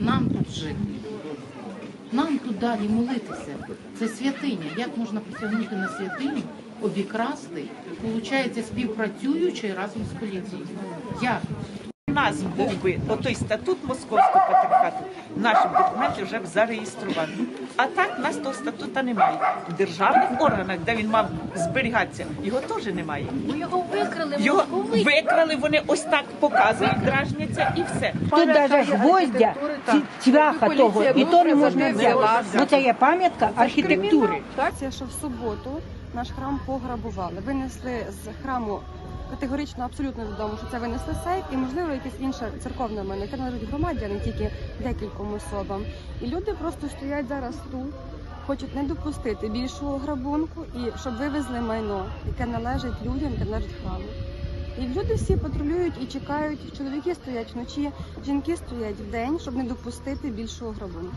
Нам тут жити, нам тут далі молитися. Це святиня. Як можна притягнути на святиню, обікрасти, виходить, співпрацюючи разом з поліцією? Як? Нас був би той статут московського патріархату, наші документи вже б зареєстровані. А так, нас того статута немає. В державних органах, де він мав зберігатися, його теж немає. Бо його викрали Його викрали, вони ось так показують, дражняться і все. Тут навіть гвоздя, цвяха того, і то не можна взяти. Бо це є пам'ятка архітектури. Це що в суботу наш храм пограбували. Винесли з храму категорично абсолютно відомо, що це винесли сейф і можливо якесь інше церковне майно, яке належить громаді, а не тільки декільком особам. І люди просто стоять зараз тут, хочуть не допустити більшого грабунку і щоб вивезли майно, яке належить людям, яке належить храму. І люди всі патрулюють і чекають. Чоловіки стоять вночі, жінки стоять вдень, щоб не допустити більшого грабунку.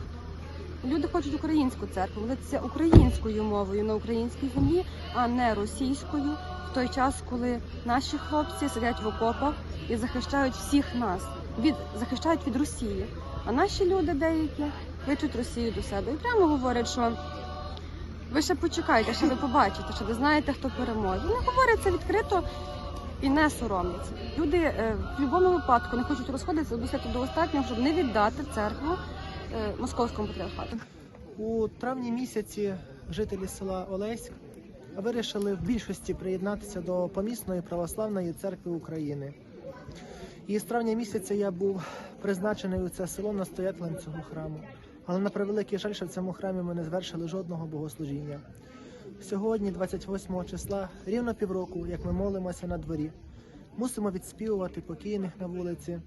Люди хочуть українську церкву, молитися українською мовою на українській землі, а не російською, той час, коли наші хлопці сидять в окопах і захищають всіх нас, від захищають від Росії. А наші люди деякі кличуть Росію до себе і прямо говорять, що ви ще почекайте, ще ви побачите, що ви знаєте, хто переможе. Вони говорять це відкрито і не соромляться. Люди е, в будь-якому випадку не хочуть розходитися досити до останнього, щоб не віддати церкву е, московському патріархату. У травні місяці жителі села Олеськ вирішили в більшості приєднатися до помісної православної церкви України. І з травня місяця я був призначений у це село настоятелем цього храму. Але на превеликий жаль, що в цьому храмі ми не звершили жодного богослужіння. Сьогодні, 28 числа, рівно півроку, як ми молимося на дворі, мусимо відспівувати покійних на вулиці.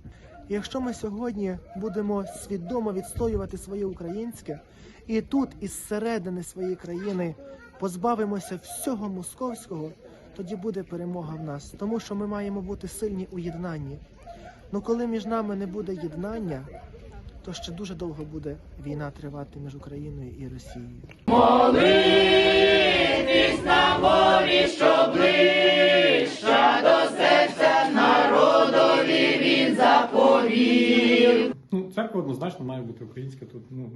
І якщо ми сьогодні будемо свідомо відстоювати своє українське, і тут, із середини своєї країни, позбавимося всього московського, тоді буде перемога в нас, тому що ми маємо бути сильні у єднанні. Ну коли між нами не буде єднання, то ще дуже довго буде війна тривати між Україною і Росією. Щоби щодо серця народові він Ну, церква однозначно має бути українська. Тут ну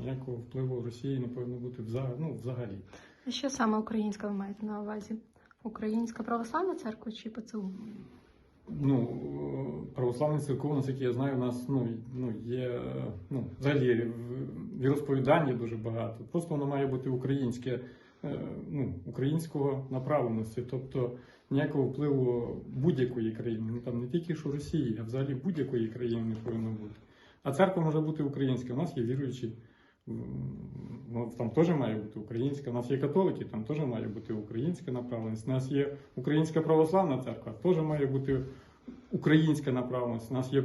ніякого впливу Росії не повинно бути взагалі. Ну, взагалі. Що саме українська ви маєте на увазі? Українська православна церква чи ПЦУ? Ну, православні церков, наскільки я знаю, у нас ну, ну, є ну, взагалі в- віросповідання дуже багато. Просто воно має бути українське, е, ну, українського направленості, тобто ніякого впливу будь-якої країни, ну там не тільки що Росії, а взагалі будь-якої країни не повинно бути. А церква може бути українська. У нас є віруючі, ну, там теж має бути українська. У нас є католики, там теж має бути українська направленість. У нас є українська православна церква, теж має бути українська направленість. У нас є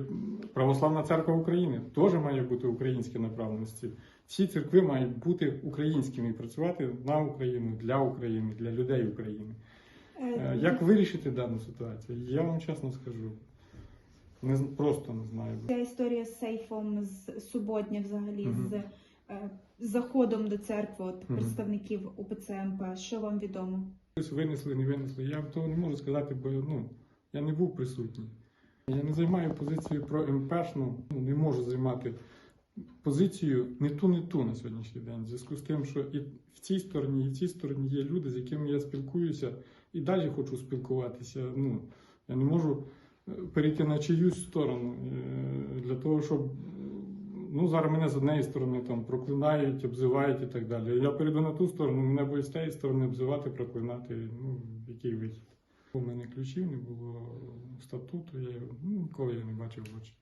православна церква України, теж має бути українська направленості. Всі церкви мають бути українськими і працювати на Україну, для України, для людей України. Е, Як вирішити дану ситуацію? Я вам чесно скажу. Не, просто не знаю. Ця історія з сейфом з суботня, взагалі, Мгм. з е, заходом до церкви от, представників УПЦ МП. Що вам відомо? Щось винесли, не винесли. Я того не можу сказати, бо ну, я не був присутній. Я не займаю позицію про МПшну, ну, не можу займати позицію не ту, не ту на сьогоднішній день. В зв'язку з тим, що і в цій стороні, і в цій стороні є люди, з якими я спілкуюся, і далі хочу спілкуватися. Ну, я не можу е, перейти на чиюсь сторону е, для того, щоб. Ну, зараз мене з однієї сторони там проклинають, обзивають і так далі. Я перейду на ту сторону, мене будуть з тієї сторони обзивати, проклинати. Ну, який вихід. У мене ключів не було статуту, я ну, ніколи я не бачив в очі.